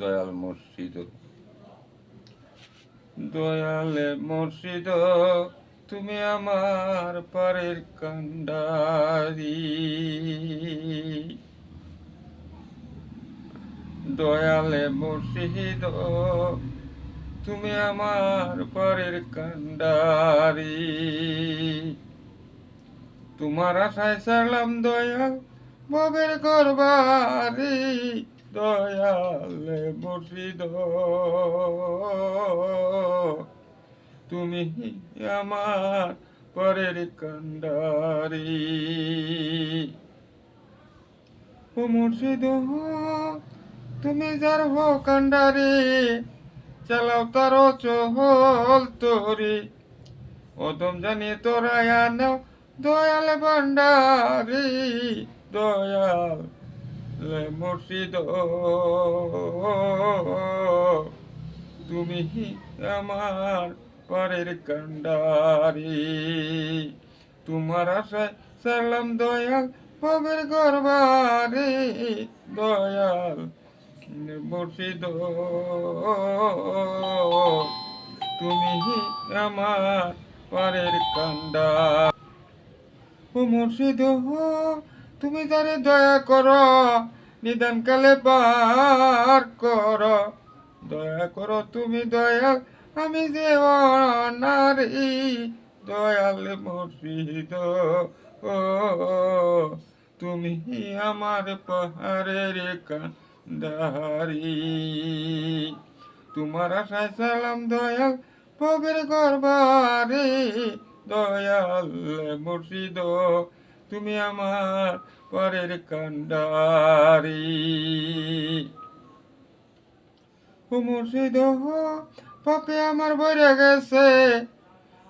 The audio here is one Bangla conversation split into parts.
মুর্শিদ দয়ালে মুর্শিদ তুমি আমার পারের কান্ডারি। দয়ালে মুর্শিদ তুমি আমার পরের কান্ডারি। তোমার আশায় সারলাম দয়াল ববের করবারি দয়ালে মুর্শিদ। তুমি আমার পরের কান্ডারি। ও মুর্শিদ, তুমি যার হো কান্ডারি, চালাও তার চহল তোরি। ওদম জানি তোরা আনাও দয়াল ভান্ডারি, দয়াল মুর্শিদ। তুমি আমার পরের কান্ডারি। তোমার আশায় সারলাম দয়াল পবের গরবারে দয়াল মুর্শিদ তুমি আমার পরের কান্ডা ও মুর্শিদ, তুমি তারে দয়া করো নিদান কালে পার করো। দয়া করো তুমি দয়াল, আমি যে নারী দয়াল মুর্শিদ ও, তুমি আমার পাহাড়ের কান্দারি। তোমার আশায় সালাম দয়াল পবের গরবারে দয়াল মুর্শিদ তুমি আমার পরের কান্ডারি মুর্শিদ পাপে আমার বইরে গেছে।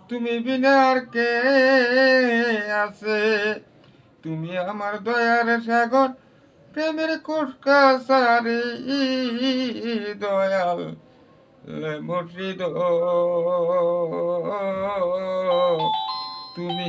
তুমি বিনা আর কে আছে? তুমি আমার দয়ার সাগর, প্রেমের কুসকা দয়াল। মুর্শিদ তুমি